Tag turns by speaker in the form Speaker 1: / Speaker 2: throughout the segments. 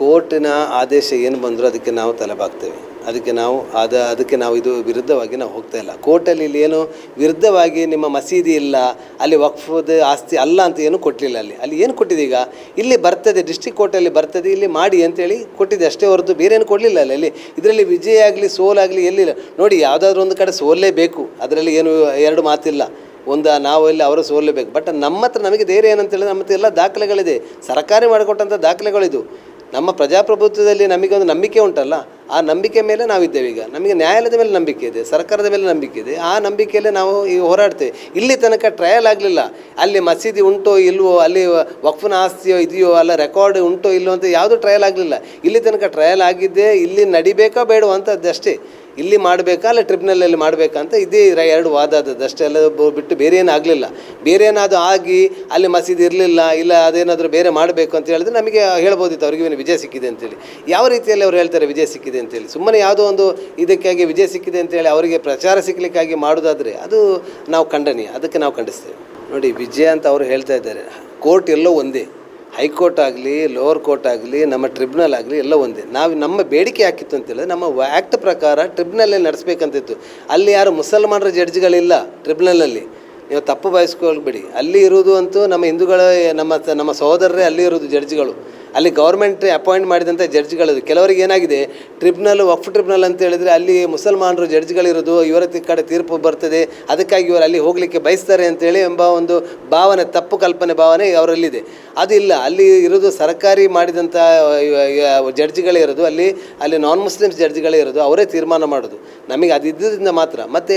Speaker 1: ಕೋರ್ಟಿನ ಆದೇಶ ಏನು ಬಂದರೂ ಅದಕ್ಕೆ ನಾವು ತಲೆಬಾಗ್ತೇವೆ. ಅದಕ್ಕೆ ನಾವು ಅದ ಅದಕ್ಕೆ ನಾವು ಇದು ವಿರುದ್ಧವಾಗಿ ನಾವು ಹೋಗ್ತಾ ಇಲ್ಲ. ಕೋರ್ಟಲ್ಲಿ ಇಲ್ಲಿ ಏನು ವಿರುದ್ಧವಾಗಿ ನಿಮ್ಮ ಮಸೀದಿ ಇಲ್ಲ, ಅಲ್ಲಿ ವಕ್ಫದ ಆಸ್ತಿ ಅಲ್ಲ ಅಂತ ಏನು ಕೊಟ್ಟಲಿಲ್ಲ ಅಲ್ಲಿ. ಅಲ್ಲಿ ಏನು ಕೊಟ್ಟಿದೆ ಈಗ? ಇಲ್ಲಿ ಬರ್ತದೆ ಡಿಸ್ಟಿಕ್ ಕೋರ್ಟಲ್ಲಿ ಬರ್ತದೆ, ಇಲ್ಲಿ ಮಾಡಿ ಅಂತೇಳಿ ಕೊಟ್ಟಿದೆ. ಅಷ್ಟೇ ಹೊರತು ಬೇರೇನು ಕೊಡಲಿಲ್ಲ ಅಲ್ಲಿ. ಅಲ್ಲಿ ಇದರಲ್ಲಿ ವಿಜಯ ಆಗಲಿ ಸೋಲಾಗಲಿ ಎಲ್ಲಿಲ್ಲ. ನೋಡಿ, ಯಾವುದಾದ್ರೂ ಒಂದು ಕಡೆ ಸೋಲೇಬೇಕು ಅದರಲ್ಲಿ ಏನು ಎರಡು ಮಾತಿಲ್ಲ. ಒಂದು ನಾವು ಇಲ್ಲಿ, ಅವರು ಸೋಲಬೇಕು ಬಟ್ ನಮ್ಮ ಹತ್ರ ನಮಗೆ ಧೈರ್ಯ ಏನಂತೇಳಿದ್ರೆ ನಮ್ಮ ಹತ್ರ ಎಲ್ಲ ದಾಖಲೆಗಳಿದೆ. ಸರ್ಕಾರಿ ಮಾಡಿಕೊಟ್ಟಂಥ ದಾಖಲೆಗಳಿದು. ನಮ್ಮ ಪ್ರಜಾಪ್ರಭುತ್ವದಲ್ಲಿ ನಮಗೆ ಒಂದು ನಂಬಿಕೆ ಉಂಟಲ್ಲ? ಆ ನಂಬಿಕೆ ಮೇಲೆ ನಾವಿದ್ದೇವೆ ಈಗ. ನಮಗೆ ನ್ಯಾಯಾಲಯದ ಮೇಲೆ ನಂಬಿಕೆ ಇದೆ, ಸರ್ಕಾರದ ಮೇಲೆ ನಂಬಿಕೆ ಇದೆ. ಆ ನಂಬಿಕೆಯಲ್ಲೇ ನಾವು ಈಗ ಹೋರಾಡ್ತೇವೆ. ಇಲ್ಲಿ ತನಕ ಟ್ರಯಲ್ ಆಗಲಿಲ್ಲ. ಅಲ್ಲಿ ಮಸೀದಿ ಉಂಟೋ ಇಲ್ವೋ, ಅಲ್ಲಿ ವಕ್ಫನ ಆಸ್ತಿಯೋ ಇದೆಯೋ, ಅಲ್ಲ ರೆಕಾರ್ಡ್ ಉಂಟೋ ಇಲ್ಲೋ ಅಂತ ಯಾವುದೂ ಟ್ರಯಲ್ ಆಗಲಿಲ್ಲ. ಇಲ್ಲಿ ತನಕ ಟ್ರಯಲ್ ಆಗಿದ್ದೇ, ಇಲ್ಲಿ ನಡಿಬೇಕಾ ಬೇಡೋ ಅಂತದ್ದಷ್ಟೇ ಇಲ್ಲಿ ಮಾಡಬೇಕಾ, ಅಲ್ಲ ಟ್ರಿಬ್ಯುನಲಲ್ಲಿ ಮಾಡಬೇಕಾ ಅಂತ ಇದೇ ಎರಡು ವಾದ ಆದದ್ದು ಎಲ್ಲ ಬಿಟ್ಟು ಬೇರೆ ಏನೂ ಆಗಲಿಲ್ಲ. ಬೇರೆ ಏನಾದರೂ ಆಗಿ ಅಲ್ಲಿ ಮಸೀದಿ ಇರಲಿಲ್ಲ, ಇಲ್ಲ ಅದೇನಾದರೂ ಬೇರೆ ಮಾಡಬೇಕು ಅಂತ ಹೇಳಿದ್ರೆ ನಮಗೆ ಹೇಳ್ಬೋದಿತ್ತು. ಅವ್ರಿಗೆ ವಿಜಯ ಸಿಕ್ಕಿದೆ ಅಂತೇಳಿ. ಯಾವ ರೀತಿಯಲ್ಲಿ ಅವ್ರು ಹೇಳ್ತಾರೆ ವಿಜಯ ಸಿಕ್ಕಿದೆ ಅಂತೇಳಿ ಸುಮ್ಮನೆ ಯಾವುದೋ ಒಂದು ಇದಕ್ಕಾಗಿ ವಿಜಯ ಸಿಕ್ಕಿದೆ ಅಂತೇಳಿ ಅವರಿಗೆ ಪ್ರಚಾರ ಸಿಕ್ಕಲಿಕ್ಕಾಗಿ ಮಾಡೋದಾದರೆ ಅದು ನಾವು ಖಂಡನೀಯ. ಅದಕ್ಕೆ ನಾವು ಖಂಡಿಸ್ತೇವೆ. ನೋಡಿ, ವಿಜಯ ಅಂತ ಅವರು ಹೇಳ್ತಾ ಇದ್ದಾರೆ. ಕೋರ್ಟ್ ಎಲ್ಲೋ ಒಂದೇ. ಹೈಕೋರ್ಟ್ ಆಗಲಿ, ಲೋವರ್ ಕೋರ್ಟ್ ಆಗಲಿ, ನಮ್ಮ ಟ್ರಿಬ್ಯುನಲ್ ಆಗಲಿ ಎಲ್ಲ ಒಂದೇ. ನಾವು ನಮ್ಮ ಬೇಡಿಕೆ ಹಾಕಿತ್ತು ಅಂತ ಹೇಳಿದ್ರೆ ನಮ್ಮ ಆ್ಯಕ್ಟ್ ಪ್ರಕಾರ ಟ್ರಿಬ್ಯುನಲ್ಲೇ ನಡೆಸ್ಬೇಕಂತಿತ್ತು. ಅಲ್ಲಿ ಯಾರು ಮುಸಲ್ಮಾನರ ಜಡ್ಜ್ಗಳಿಲ್ಲ ಟ್ರಿಬ್ಯುನಲಲ್ಲಿ ನೀವು ತಪ್ಪು ಬಯಸ್ಕೊಳ್ಬೇಡಿ. ಅಲ್ಲಿ ಇರುವುದು ಅಂತೂ ನಮ್ಮ ಹಿಂದೂಗಳ, ನಮ್ಮ ನಮ್ಮ ಸಹೋದರರೇ ಅಲ್ಲಿ ಇರೋದು ಜಡ್ಜ್ಗಳು. ಅಲ್ಲಿ ಗೌರ್ಮೆಂಟ್ ಅಪಾಯಿಂಟ್ ಮಾಡಿದಂಥ ಜಡ್ಜ್ಗಳದು ಕೆಲವರಿಗೆ ಏನಾಗಿದೆ ಟ್ರಿಬ್ಯುನಲ್ ವಫ್ ಟ್ರಿಬ್ಯುನಲ್ ಅಂತ ಹೇಳಿದರೆ ಅಲ್ಲಿ ಮುಸಲ್ಮಾನರು ಜಡ್ಜ್ಗಳಿರೋದು ಇವರ ತಿ- ಕಡೆ ತೀರ್ಪು ಬರ್ತದೆ, ಅದಕ್ಕಾಗಿ ಇವರು ಅಲ್ಲಿ ಹೋಗಲಿಕ್ಕೆ ಬಯಸ್ತಾರೆ ಅಂತೇಳಿ ಎಂಬ ಒಂದು ಭಾವನೆ ತಪ್ಪು ಕಲ್ಪನೆ ಭಾವನೆ ಅವರಲ್ಲಿದೆ. ಅದಿಲ್ಲ ಅಲ್ಲಿ ಇರೋದು ಸರ್ಕಾರಿ ಮಾಡಿದಂಥ ಜಡ್ಜ್ಗಳೇ ಇರೋದು, ಅಲ್ಲಿ ಅಲ್ಲಿ ನಾನ್ ಮುಸ್ಲಿಮ್ಸ್ ಜಡ್ಜ್ಗಳೇ ಇರೋದು, ಅವರೇ ತೀರ್ಮಾನ ಮಾಡೋದು. ನಮಗೆ ಅದು ಇದ್ದಿದ್ದರಿಂದ ಮಾತ್ರ. ಮತ್ತು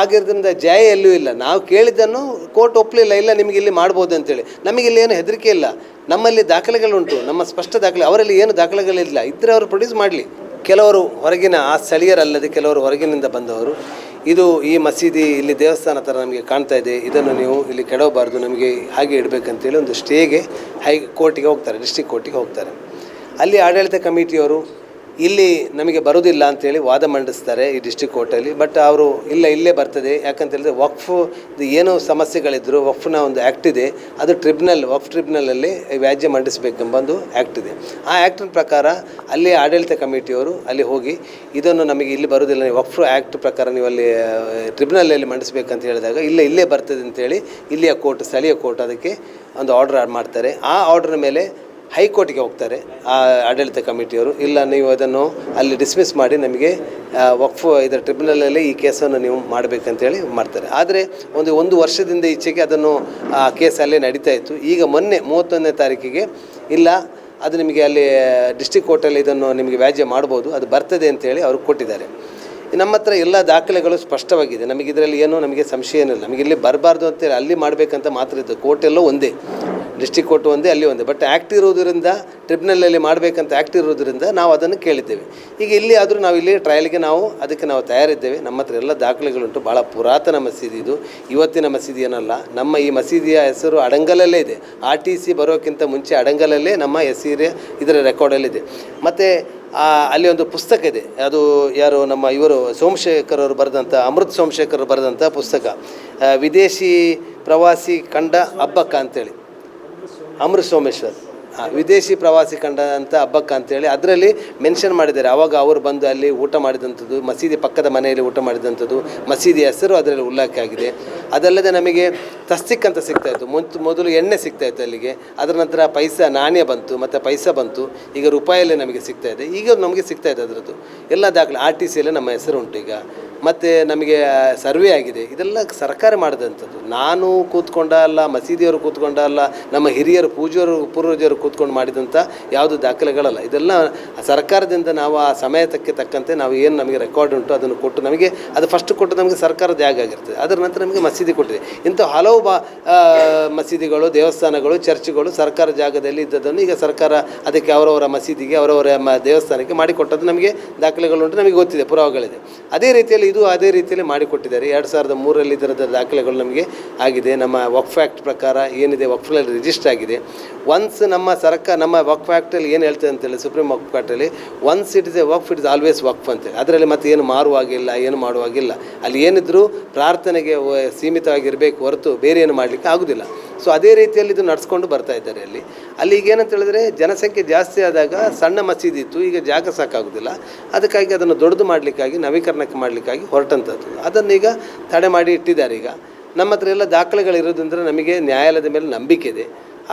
Speaker 1: ಆಗಿರೋದ್ರಿಂದ ಜಯ ಎಲ್ಲೂ ಇಲ್ಲ. ನಾವು ಕೇಳಿದ್ದನ್ನು ಕೋರ್ಟ್ ಒಪ್ಪಲಿಲ್ಲ ಇಲ್ಲ, ನಿಮಗೆ ಇಲ್ಲಿ ಮಾಡ್ಬೋದು ಅಂತೇಳಿ. ನಮಗೆ ಇಲ್ಲಿ ಏನು ಹೆದರಿಕೆ ಇಲ್ಲ. ನಮ್ಮಲ್ಲಿ ದಾಖಲೆಗಳುಂಟು. ನಮ್ಮ ಸ್ಪಷ್ಟ ದಾಖಲೆ, ಅವರಲ್ಲಿ ಏನು ದಾಖಲೆಗಳಿಲ್ಲ. ಇದ್ದರೆ ಅವರು ಪ್ರೊಡ್ಯೂಸ್ ಮಾಡಲಿ. ಕೆಲವರು ಹೊರಗಿನ, ಆ ಸ್ಥಳೀಯರಲ್ಲದೆ ಕೆಲವರು ಹೊರಗಿನಿಂದ ಬಂದವರು. ಇದು ಈ ಮಸೀದಿ ಇಲ್ಲಿ ದೇವಸ್ಥಾನ ಥರ ನಮಗೆ ಕಾಣ್ತಾ ಇದೆ. ಇದನ್ನು ನೀವು ಇಲ್ಲಿ ಕೆಡವಬಾರ್ದು. ನಮಗೆ ಹಾಗೆ ಇಡಬೇಕಂತೇಳಿ ಒಂದು ಸ್ಟೇಗೆ ಹೈ ಕೋರ್ಟಿಗೆ ಹೋಗ್ತಾರೆ ಡಿಸ್ಟಿಕ್ ಕೋರ್ಟಿಗೆ ಹೋಗ್ತಾರೆ. ಅಲ್ಲಿ ಆಡಳಿತ ಕಮಿಟಿಯವರು ಇಲ್ಲಿ ನಮಗೆ ಬರೋದಿಲ್ಲ ಅಂತೇಳಿ ವಾದ ಮಂಡಿಸ್ತಾರೆ ಈ ಡಿಸ್ಟಿಕ್ ಕೋರ್ಟಲ್ಲಿ ಬಟ್ ಅವರು ಇಲ್ಲ, ಇಲ್ಲೇ ಬರ್ತದೆ. ಯಾಕಂತ ಹೇಳಿದ್ರೆ ವಕ್ಫ್ ಏನು ಸಮಸ್ಯೆಗಳಿದ್ರು, ವಕ್ಫ್ನ ಒಂದು ಆ್ಯಕ್ಟ್ ಇದೆ. ಅದು ಟ್ರಿಬ್ಯುನಲ್ ವಕ್ಫ್ ಟ್ರಿಬ್ಯುನಲಲ್ಲಿ ವ್ಯಾಜ್ಯ ಮಂಡಿಸಬೇಕೆಂಬ ಒಂದು ಆ್ಯಕ್ಟ್ ಇದೆ. ಆ ಆ್ಯಕ್ಟಿನ ಪ್ರಕಾರ ಅಲ್ಲಿ ಆಡಳಿತ ಕಮಿಟಿಯವರು ಅಲ್ಲಿ ಹೋಗಿ, ಇದನ್ನು ನಮಗೆ ಇಲ್ಲಿ ಬರೋದಿಲ್ಲ ವಕ್ಫ್ ಆ್ಯಕ್ಟ್ ಪ್ರಕಾರ ನೀವು ಅಲ್ಲಿ ಟ್ರಿಬ್ಯುನಲಲ್ಲಿ ಮಂಡಿಸಬೇಕಂತ ಹೇಳಿದಾಗ, ಇಲ್ಲ, ಇಲ್ಲೇ ಬರ್ತದೆ ಅಂತೇಳಿ ಇಲ್ಲಿಯ ಕೋರ್ಟ್ ಸ್ಥಳೀಯ ಕೋರ್ಟ್ ಅದಕ್ಕೆ ಒಂದು ಆರ್ಡರ್ ಮಾಡ್ತಾರೆ. ಆ ಆರ್ಡ್ರ್ ಮೇಲೆ ಹೈಕೋರ್ಟಿಗೆ ಹೋಗ್ತಾರೆ, ಆ ಆಡಳಿತ ಕಮಿಟಿಯವರು. ಇಲ್ಲ, ನೀವು ಅದನ್ನು ಅಲ್ಲಿ ಡಿಸ್ಮಿಸ್ ಮಾಡಿ ನಮಗೆ ವಕ್ಫ್ ಇದರ ಟ್ರಿಬ್ಯುನಲಲ್ಲಿ ಈ ಕೇಸನ್ನು ನೀವು ಮಾಡಬೇಕಂತೇಳಿ ಮಾಡ್ತಾರೆ. ಆದರೆ ಒಂದು ಒಂದು ವರ್ಷದಿಂದ ಈಚೆಗೆ ಅದನ್ನು, ಆ, ಕೇಸ್ ಅಲ್ಲೇ ನಡೀತಾ ಇತ್ತು. ಈಗ ಮೊನ್ನೆ ಮೂವತ್ತೊಂದನೇ ತಾರೀಕಿಗೆ, ಇಲ್ಲ, ಅದು ನಿಮಗೆ ಅಲ್ಲಿ ಡಿಸ್ಟಿಕ್ ಕೋರ್ಟಲ್ಲಿ ಇದನ್ನು ನಿಮಗೆ ವ್ಯಾಜ್ಯ ಮಾಡ್ಬೋದು, ಅದು ಬರ್ತದೆ ಅಂತೇಳಿ ಅವರು ಕೊಟ್ಟಿದ್ದಾರೆ. ನಮ್ಮ ಹತ್ರ ಎಲ್ಲ ದಾಖಲೆಗಳು ಸ್ಪಷ್ಟವಾಗಿದೆ. ನಮಗೆ ಇದರಲ್ಲಿ ಏನೂ ನಮಗೆ ಸಂಶಯ ಏನಿಲ್ಲ. ನಮಗೆ ಇಲ್ಲಿ ಬರಬಾರ್ದು ಅಂತೇಳಿ ಅಲ್ಲಿ ಮಾಡಬೇಕಂತ ಮಾತ್ರ ಇದ್ದು ಕೋರ್ಟೆಲ್ಲೋ ಒಂದೇ. ಡಿಸ್ಟಿಕ್ ಕೋರ್ಟ್ ಒಂದೇ, ಅಲ್ಲಿ ಒಂದೇ. ಬಟ್ ಆ್ಯಕ್ಟ್ ಇರೋದರಿಂದ ಟ್ರಿಬ್ಯುನಲಲ್ಲಿ ಮಾಡಬೇಕಂತ ಆ್ಯಕ್ಟ್ ಇರೋದರಿಂದ ನಾವು ಅದನ್ನು ಕೇಳಿದ್ದೇವೆ. ಈಗ ಇಲ್ಲಿ ಆದರೂ ನಾವು ಇಲ್ಲಿ ಟ್ರಯಲ್ಗೆ ನಾವು ಅದಕ್ಕೆ ನಾವು ತಯಾರಿದ್ದೇವೆ. ನಮ್ಮ ಹತ್ರ ಎಲ್ಲ ದಾಖಲೆಗಳುಂಟು. ಭಾಳ ಪುರಾತನ ಮಸೀದಿ ಇದು. ಇವತ್ತಿನ ಮಸೀದಿ ಏನಲ್ಲ, ನಮ್ಮ ಈ ಮಸೀದಿಯ ಹೆಸರು ಅಡಂಗಲಲ್ಲೇ ಇದೆ. ಆರ್ ಟಿ ಸಿ ಬರೋಕ್ಕಿಂತ ಮುಂಚೆ ಅಡಂಗಲಲ್ಲೇ ನಮ್ಮ ಹೆಸರು ಇದರ ರೆಕಾರ್ಡಲ್ಲಿದೆ ಮತ್ತು ಅಲ್ಲಿ ಒಂದು ಪುಸ್ತಕ ಇದೆ. ಅದು ಯಾರು ನಮ್ಮ ಇವರು, ಸೋಮಶೇಖರ್ ಅವರು ಬರೆದಂಥ ಅಮೃತ್ ಸೋಮಶೇಖರ್ ಬರೆದಂಥ ಪುಸ್ತಕ. ವಿದೇಶಿ ಪ್ರವಾಸಿ ಕಂಡ ಹಬ್ಬಕ್ಕ ಅಂತೇಳಿ. ಅಮೃತ್ ಸೋಮೇಶ್ವರ್ ವಿದೇಶಿ ಪ್ರವಾಸಿ ಕಂಡಂಥ ಹಬ್ಬಕ್ಕ ಅಂತೇಳಿ ಅದರಲ್ಲಿ ಮೆನ್ಷನ್ ಮಾಡಿದ್ದಾರೆ. ಆವಾಗ ಅವರು ಬಂದು ಅಲ್ಲಿ ಊಟ ಮಾಡಿದಂಥದ್ದು, ಮಸೀದಿ ಪಕ್ಕದ ಮನೆಯಲ್ಲಿ ಊಟ ಮಾಡಿದಂಥದ್ದು, ಮಸೀದಿ ಹೆಸರು ಅದರಲ್ಲಿ ಉಲ್ಲೇಖ ಆಗಿದೆ. ಅದಲ್ಲದೆ ನಮಗೆ ತಸ್ತಿಕ್ ಅಂತ ಸಿಗ್ತಾ ಇತ್ತು. ಮುಂಚೆ ಮೊದಲು ಎಣ್ಣೆ ಸಿಗ್ತಾ ಇತ್ತು ಅಲ್ಲಿಗೆ. ಅದರ ನಂತರ ಪೈಸಾ, ನಾಣ್ಯ ಬಂತು, ಮತ್ತು ಪೈಸ ಬಂತು. ಈಗ ರೂಪಾಯಲ್ಲೇ ನಮಗೆ ಸಿಗ್ತಾ ಇದೆ. ಈಗ ನಮಗೆ ಸಿಗ್ತಾ ಇದೆ ಅದರದ್ದು. ಎಲ್ಲ ದಾಖಲೆ ಆರ್ ಟಿ ಸಿಯಲ್ಲೇ ನಮ್ಮ ಹೆಸರು ಉಂಟು ಈಗ ಮತ್ತು ನಮಗೆ ಸರ್ವೆ ಆಗಿದೆ. ಇದೆಲ್ಲ ಸರ್ಕಾರ ಮಾಡಿದಂಥದ್ದು. ನಾನು ಕೂತ್ಕೊಂಡ ಅಲ್ಲ, ಮಸೀದಿಯವರು ಕೂತ್ಕೊಂಡ ಅಲ್ಲ, ನಮ್ಮ ಹಿರಿಯರು ಪೂಜೆಯವರು ಪೂರ್ವಜರು ಕೂತ್ಕೊಂಡು ಮಾಡಿದಂಥ ಯಾವುದು ದಾಖಲೆಗಳಲ್ಲ. ಇದೆಲ್ಲ ಸರ್ಕಾರದಿಂದ ನಾವು ಆ ಸಮಯ ತಕ್ಕೆ ತಕ್ಕಂತೆ ನಾವು ಏನು ನಮಗೆ ರೆಕಾರ್ಡ್ ಉಂಟು ಅದನ್ನು ಕೊಟ್ಟು ನಮಗೆ, ಅದು ಫಸ್ಟ್ ಕೊಟ್ಟು ನಮಗೆ ಸರ್ಕಾರದ ಜಾಗ ಆಗಿರ್ತದೆ. ಅದರ ನಂತರ ನಮಗೆ ಮಸೀದಿ ಕೊಟ್ಟಿದೆ. ಇಂಥ ಹಲವು ಬಾ ಮಸೀದಿಗಳು, ದೇವಸ್ಥಾನಗಳು, ಚರ್ಚ್ಗಳು ಸರ್ಕಾರ ಜಾಗದಲ್ಲಿ ಇದ್ದದನ್ನು ಈಗ ಸರ್ಕಾರ ಅದಕ್ಕೆ ಅವರವರ ಮಸೀದಿಗೆ, ಅವರವರ ದೇವಸ್ಥಾನಕ್ಕೆ ಮಾಡಿಕೊಟ್ಟದ್ದು ನಮಗೆ ದಾಖಲೆಗಳುಂಟು, ನಮಗೆ ಗೊತ್ತಿದೆ, ಪುರಾವೆಗಳಿದೆ. ಅದೇ ರೀತಿಯಲ್ಲಿ ಇದು ಅದೇ ರೀತಿಯಲ್ಲಿ ಮಾಡಿಕೊಟ್ಟಿದ್ದಾರೆ. ಎರಡು ಸಾವಿರದ ಮೂರರಲ್ಲಿ ಇದರದ ದಾಖಲೆಗಳು ನಮಗೆ ಆಗಿದೆ. ನಮ್ಮ ವಕ್ಫ್ ಆ್ಯಕ್ಟ್ ಪ್ರಕಾರ ಏನಿದೆ ವಕ್ಫಲ್ಲಿ ರಿಜಿಸ್ಟರ್ ಆಗಿದೆ. ಒನ್ಸ್ ನಮ್ಮ ಸರ್ಕಾರ, ನಮ್ಮ ವಕ್ಫ್ ಆ್ಯಕ್ಟಲ್ಲಿ ಏನು ಹೇಳ್ತದೆ ಅಂತೇಳಿ supreme waqf ಆ್ಯಕ್ಟಲ್ಲಿ once it is a waqf it is always waqf ಅಂತೇಳಿ ಅದರಲ್ಲಿ ಮತ್ತೆ ಏನು ಮಾರುವಾಗಿಲ್ಲ, ಏನು ಮಾಡುವಾಗಿಲ್ಲ. ಅಲ್ಲಿ ಏನಿದ್ರು ಪ್ರಾರ್ಥನೆಗೆ ಸೀಮಿತವಾಗಿರಬೇಕು ಹೊರತು ಬೇರೆ ಏನು ಮಾಡಲಿಕ್ಕೆ ಆಗೋದಿಲ್ಲ. ಸೊ ಅದೇ ರೀತಿಯಲ್ಲಿ ಇದು ನಡೆಸ್ಕೊಂಡು ಬರ್ತಾ ಇದ್ದಾರೆ ಅಲ್ಲಿ. ಅಲ್ಲಿ ಈಗ ಏನಂತ ಹೇಳಿದ್ರೆ ಜನಸಂಖ್ಯೆ ಜಾಸ್ತಿ ಆದಾಗ ಸಣ್ಣ ಮಸೀದಿ ಇತ್ತು. ಈಗ ಜಾಗ ಸಾಕಾಗೋದಿಲ್ಲ. ಅದಕ್ಕಾಗಿ ಅದನ್ನು ದೊಡ್ಡದು ಮಾಡಲಿಕ್ಕಾಗಿ, ನವೀಕರಣಕ್ಕೆ ಮಾಡಲಿಕ್ಕಾಗಿ ಹೊರಟಂಥದ್ದು ಅದನ್ನು ಈಗ ತಡೆ ಮಾಡಿ ಇಟ್ಟಿದ್ದಾರೆ ಈಗ. ನಮ್ಮ ಹತ್ರ ಎಲ್ಲ ದಾಖಲೆಗಳಿರೋದ್ರಿಂದ ನಮಗೆ ನ್ಯಾಯಾಲಯದ ಮೇಲೆ ನಂಬಿಕೆ ಇದೆ.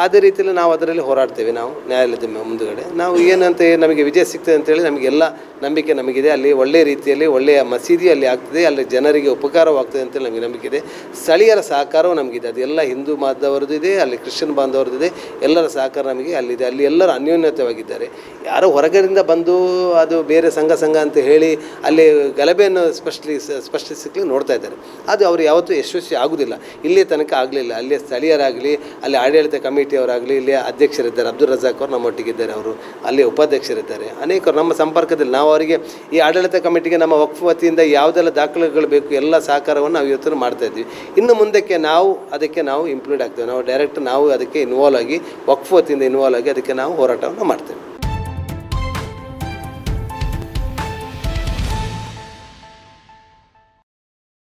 Speaker 1: ಅದೇ ರೀತಿಯಲ್ಲಿ ನಾವು ಅದರಲ್ಲಿ ಹೋರಾಡ್ತೇವೆ ನಾವು ನ್ಯಾಯಾಲಯದ ಮುಂದುಗಡೆ. ನಾವು ಏನಂತ ನಮಗೆ ವಿಜಯ ಸಿಗ್ತದೆ ಅಂತೇಳಿ ನಮಗೆಲ್ಲ ನಂಬಿಕೆ ನಮಗಿದೆ. ಅಲ್ಲಿ ಒಳ್ಳೆಯ ರೀತಿಯಲ್ಲಿ ಒಳ್ಳೆಯ ಮಸೀದಿ ಅಲ್ಲಿ ಆಗ್ತದೆ. ಅಲ್ಲಿ ಜನರಿಗೆ ಉಪಕಾರವಾಗ್ತದೆ ಅಂತೇಳಿ ನಮಗೆ ನಂಬಿಕೆ ಇದೆ. ಸ್ಥಳೀಯರ ಸಹಕಾರವೂ ನಮಗಿದೆ. ಅದೆಲ್ಲ ಹಿಂದೂ ಮತದವರದ್ದು ಇದೆ, ಅಲ್ಲಿ ಕ್ರಿಶ್ಚಿಯನ್ ಬಾಂಧವರದ್ದು ಇದೆ. ಎಲ್ಲರ ಸಹಕಾರ ನಮಗೆ ಅಲ್ಲಿದೆ. ಅಲ್ಲಿ ಎಲ್ಲರೂ ಅನ್ಯೋನ್ಯತವಾಗಿದ್ದಾರೆ ಯಾರೋ ಹೊರಗಡೆಯಿಂದ ಬಂದು ಅದು ಬೇರೆ ಸಂಘ ಸಂಘ ಅಂತ ಹೇಳಿ ಅಲ್ಲಿ ಗಲಭೆಯನ್ನು ಸ್ಪಷ್ಟಲಿ ಸ್ಪಷ್ಟಿಸಲಿಕ್ಕೆ ನೋಡ್ತಾ ಇದ್ದಾರೆ. ಅದು ಅವರು ಯಾವತ್ತೂ ಯಶಸ್ವಿ ಆಗುವುದಿಲ್ಲ ಇಲ್ಲಿ ತನಕ ಆಗಲಿಲ್ಲ. ಅಲ್ಲಿ ಸ್ಥಳೀಯರಾಗಲಿ, ಅಲ್ಲಿ ಆಡಳಿತ ಕಮಿಟಿಯವರಾಗಲಿ ಇಲ್ಲಿ ಅಧ್ಯಕ್ಷರಿದ್ದಾರೆ, ಅಬ್ದುಲ್ ರಜಾಕ್ ಅವರು ನಮ್ಮೊಟ್ಟಿಗಿದ್ದಾರೆ ಅವರು. ಅಲ್ಲಿ ಉಪಾಧ್ಯಕ್ಷರಿದ್ದಾರೆ. ಅನೇಕರು ನಮ್ಮ ಸಂಪರ್ಕದಲ್ಲಿ ನಾವು ಅವರಿಗೆ ಈ ಆಡಳಿತ ಕಮಿಟಿಗೆ ನಮ್ಮ ವಕ್ಫ್ ವತಿಯಿಂದ ಯಾವುದೆಲ್ಲ ದಾಖಲೆಗಳು ಬೇಕು, ಎಲ್ಲ ಸಹಕಾರವನ್ನು ನಾವು ಇವತ್ತು ಮಾಡ್ತಾ ಇದ್ವಿ. ಇನ್ನು ಮುಂದಕ್ಕೆ ನಾವು ಅದಕ್ಕೆ ನಾವು ಇಂಪ್ಲೂಡ್ ಆಗ್ತೇವೆ. ನಾವು ಡೈರೆಕ್ಟ್ ನಾವು ಅದಕ್ಕೆ ಇನ್ವಾಲ್ವ್ ಆಗಿ, ವಕ್ಫ್ ವತಿಯಿಂದ ಇನ್ವಾಲ್ವ್ ಆಗಿ ಅದಕ್ಕೆ ನಾವು ಹೋರಾಟವನ್ನು ಮಾಡ್ತೇವೆ.